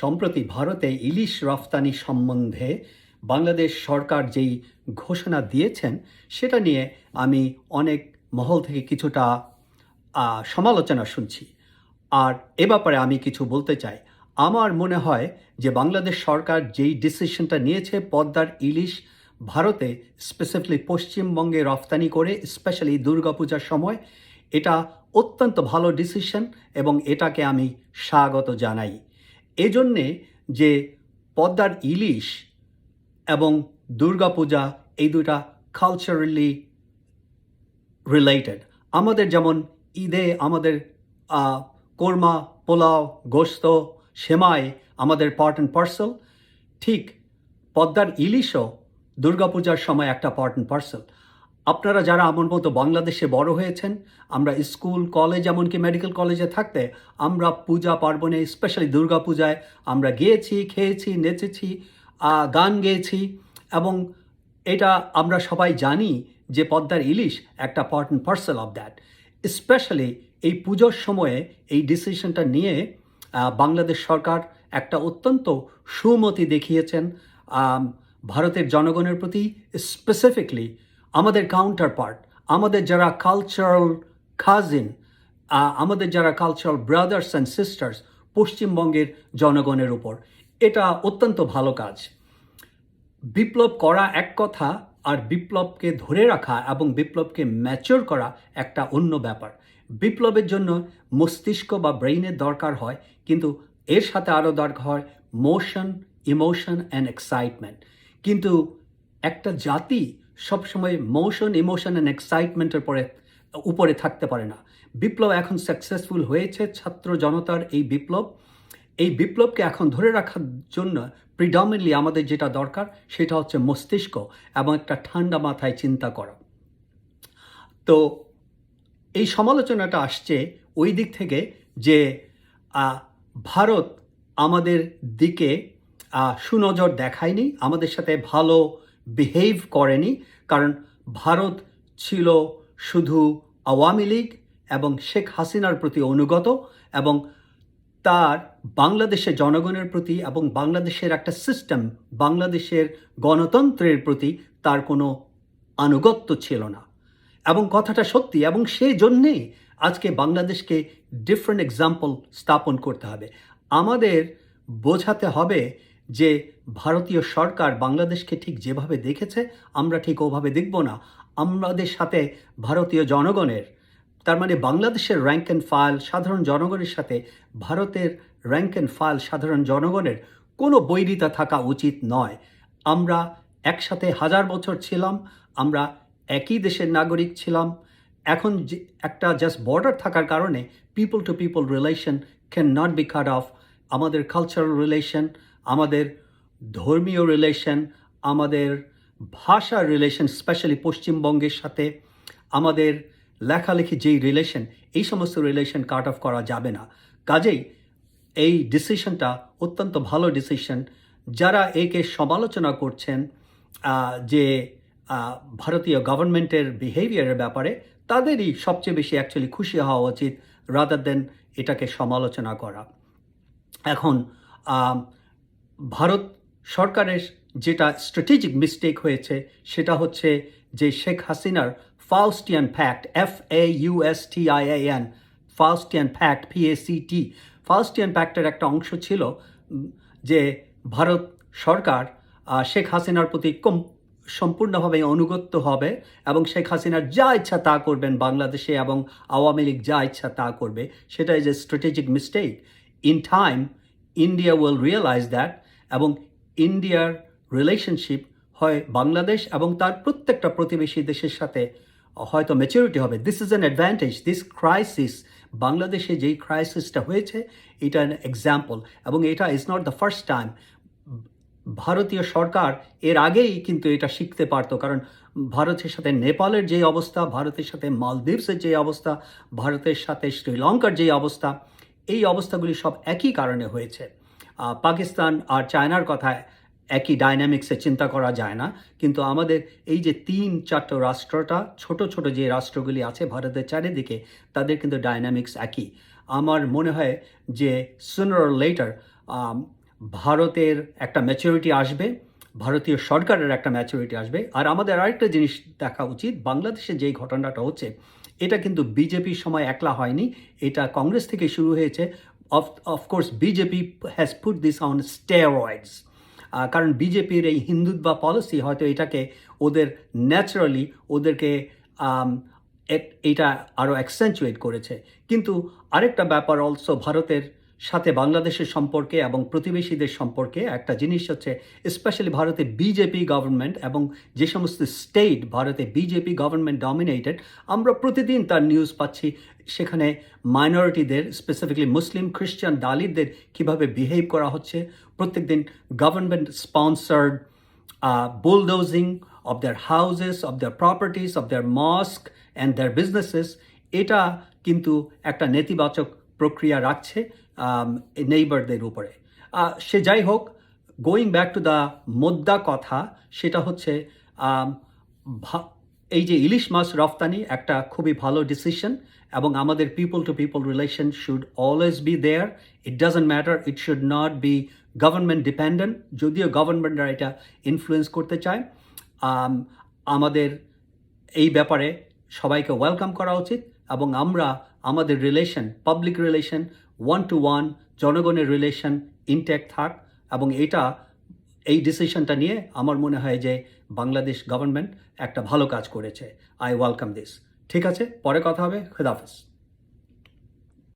সম্প্রতি ভারতে ইলিশ রফতানি সম্বন্ধে বাংলাদেশ সরকার যেই ঘোষণা দিয়েছেন, সেটা নিয়ে আমি অনেক মহল থেকে কিছুটা সমালোচনা শুনছি। আর এ ব্যাপারে আমি কিছু বলতে চাই। আমার মনে হয় যে বাংলাদেশ সরকার যেই ডিসিশনটা নিয়েছে পদ্মার ইলিশ ভারতে স্পেসিফিকলি পশ্চিমবঙ্গে রফতানি করে স্পেশালি দুর্গাপূজার সময়, এটা অত্যন্ত ভালো ডিসিশন এবং এটাকে আমি স্বাগত জানাই। এজন্যে যে পদ্মার ইলিশ এবং দুর্গাপূজা এই দুটা কালচারালি রিলেটেড আমাদের যেমন ঈদে আমাদের কোরমা, পোলাও গোস্ত সেমাই আমাদের পার্ট অ্যান্ড পার্সেল ঠিক পদ্মার ইলিশও দুর্গাপূজার সময় একটা পার্ট অ্যান্ড পার্সেল আপনারা যারা আমার মতো বাংলাদেশে বড় হয়েছেন, আমরা স্কুল, কলেজ, এমনকি মেডিকেল কলেজে থাকতে আমরা পূজা পার্বণে, স্পেশালি দুর্গাপূজায় আমরা গিয়েছি, খেয়েছি, নেচেছি গান গেয়েছি এবং এটা আমরা সবাই জানি যে পদ্মার ইলিশ একটা part and parcel of that specially এই পুজোর সময়ে এই ডিসিশনটা নিয়ে বাংলাদেশ সরকার একটা অত্যন্ত সুমতি দেখিয়েছেন ভারতের জনগণের প্রতি স্পেসিফিকলি আমাদের কাউন্টার পার্ট আমাদের যারা কালচারাল কাজিন আমাদের যারা কালচারাল ব্রাদার্স অ্যান্ড সিস্টার্স পশ্চিমবঙ্গের জনগণের উপর, এটা অত্যন্ত ভালো কাজ। বিপ্লব করা এক কথা আর বিপ্লবকে ধরে রাখা এবং বিপ্লবকে ম্যাচিওর করা একটা অন্য ব্যাপার। বিপ্লবের জন্য মস্তিষ্ক বা ব্রেইনের দরকার হয়, কিন্তু এর সাথে আরও দরকার হয় মোশন ইমোশন অ্যান্ড এক্সাইটমেন্ট কিন্তু একটা জাতি সবসময় মোশন ইমোশন অ্যান্ড এক্সাইটমেন্টের পরে, উপরে থাকতে পারে না। বিপ্লব এখন সাকসেসফুল হয়েছে, ছাত্র জনতার এই বিপ্লব। এই বিপ্লবকে এখন ধরে রাখার জন্য প্রিডমিনলি আমাদের যেটা দরকার, সেটা হচ্ছে মস্তিষ্ক এবং একটা ঠান্ডা মাথায় চিন্তা করা। তো এই সমালোচনাটা আসছে ওই দিক থেকে যে ভারত আমাদের দিকে সুনজর দেখায়নি, আমাদের সাথে ভালো বিহেভ করেনি, কারণ ভারত ছিল শুধু আওয়ামী লীগ এবং শেখ হাসিনার প্রতি অনুগত এবং তার বাংলাদেশের জনগণের প্রতি এবং বাংলাদেশের একটা সিস্টেম বাংলাদেশের গণতন্ত্রের প্রতি তার কোনো আনুগত্য ছিল না। এবং কথাটা সত্যি এবং সেই জন্যেই আজকে বাংলাদেশকে ডিফারেন্ট এক্সাম্পল স্থাপন করতে হবে। আমাদের বোঝাতে হবে যে ভারতীয় সরকার বাংলাদেশকে ঠিক যেভাবে দেখেছে, আমরা ঠিক ওভাবে দেখব না। আমাদের সাথে ভারতীয় জনগণের, তার মানে বাংলাদেশের র্যাঙ্ক অ্যান্ড ফাইল সাধারণ জনগণের সাথে ভারতের র্যাঙ্ক অ্যান্ড ফাইল সাধারণ জনগণের কোনো বৈরিতা থাকা উচিত নয়। আমরা একসাথে হাজার বছর ছিলাম, আমরা একই দেশের নাগরিক ছিলাম। এখন যে একটা জাস্ট বর্ডার থাকার কারণে people to people relation can not be cut off আমাদের কালচারাল রিলেশন আমাদের ধর্মীয় রিলেশন আমাদের ভাষার রিলেশন স্পেশালি পশ্চিমবঙ্গের সাথে আমাদের লেখালেখি যেই রিলেশন এই সমস্ত রিলেশন কাট অফ করা যাবে না। কাজেই এই ডিসিশনটা অত্যন্ত ভালো ডিসিশন যারা একে সমালোচনা করছেন যে ভারতীয় গভর্নমেন্টের বিহেভিয়ারের ব্যাপারে, তাদেরই সবচেয়ে বেশি অ্যাকচুয়ালি খুশি হওয়া উচিত রাদার দেন এটাকে সমালোচনা করা। এখন ভারত সরকারের যেটা স্ট্র্যাটেজিক মিস্টেক হয়েছে, সেটা হচ্ছে যে শেখ হাসিনার Faustian pact F A U S T I A N Faustian pact P A C T Faustian ফ্যাক্টের একটা অংশ ছিল যে ভারত সরকার শেখ হাসিনার প্রতি কম, সম্পূর্ণভাবে অনুগত্য হবে এবং শেখ হাসিনার যা ইচ্ছা তা করবেন বাংলাদেশে এবং আওয়ামী লীগ যা ইচ্ছা তা করবে, সেটা is a strategic mistake in time India will realise that এবং ইন্ডিয়ার রিলেশনশিপ হয় বাংলাদেশ এবং তার প্রত্যেকটা প্রতিবেশী দেশের সাথে, হয়তো ম্যাচুরিটি হবে। This is an advantage this crisis বাংলাদেশে যেই ক্রাইসিসটা হয়েছে, এটা অ্যান এক্সাম্পল এবং এটা is not the first time ভারতীয় সরকার এর আগেই কিন্তু এটা শিখতে পারতো। কারণ ভারতের সাথে নেপালের যে অবস্থা, ভারতের সাথে মালদ্বীপসের যে অবস্থা, ভারতের সাথে শ্রীলঙ্কার যে অবস্থা, এই অবস্থাগুলি সব একই কারণে হয়েছে। পাকিস্তান আর চায়নার কথা একই ডাইনামিক্সে চিন্তা করা যায় না। কিন্তু আমাদের এই যে তিন চারটা রাষ্ট্রটা, ছোট ছোট যে রাষ্ট্রগুলি আছে ভারতের চারিদিকে, তাদের কিন্তু ডাইনামিক্স একই। আমার মনে হয় যে সুনার লেটার ভারতের একটা ম্যাচুরিটি আসবে, ভারতীয় সরকারের একটা ম্যাচুরিটি আসবে। আর আমাদের আরেকটা জিনিস দেখা উচিত, বাংলাদেশে যেই ঘটনাটা হচ্ছে, এটা কিন্তু বিজেপির সময় একলা হয়নি, এটা কংগ্রেস থেকে শুরু হয়েছে। Of of course BJP has put this on steroids কারণ বিজেপির এই হিন্দুত্ব পলিসি হয়তো এটাকে ওদের ন্যাচারালি ওদেরকে এটা আরও অ্যাকসেন্চুয়েট করেছে। কিন্তু আরেকটা ব্যাপার অলসো ভারতের সাথে বাংলাদেশের সম্পর্কে এবং প্রতিবেশীদের সম্পর্কে একটা জিনিস হচ্ছে স্পেশালি ভারতে বিজেপি গভর্নমেন্ট এবং যে সমস্ত স্টেট ভারতে বিজেপি গভর্নমেন্ট ডমিনেটেড আমরা প্রতিদিন তার নিউজ পাচ্ছি। সেখানে মাইনরিটিদের স্পেসিফিকলি মুসলিম খ্রিস্টান দালিতদের কীভাবে বিহেভ করা হচ্ছে। প্রত্যেকদিন government sponsored uh, bulldozing of houses houses, of properties properties, of mosque and and businesses এটা কিন্তু একটা নেতিবাচক প্রক্রিয়া রাখছে নেইবারদের উপরে। সে যাই হোক গোয়িং ব্যাক টু দ্য মোদ্দা কথা, সেটা হচ্ছে এই যে ইলিশ মাছ রফতানি একটা খুবই ভালো ডিসিশন এবং আমাদের people to people relation should always be there it doesn't matter it should not be government dependent যদিও গভর্নমেন্টরা এটা ইনফ্লুয়েন্স করতে চায় আমাদের এই ব্যাপারে সবাইকে ওয়েলকাম করা উচিত এবং আমরা আমাদের relation public relation one to one জনগণের রিলেশন ইনট্যাক্ট থাক এবং এটা এই ডিসিশনটা নিয়ে আমার মনে হয় যে বাংলাদেশ গভর্নমেন্ট একটা ভালো কাজ করেছে। আই ওয়েলকাম দিস ঠিক আছে, পরে কথা হবে। খুদাফিজ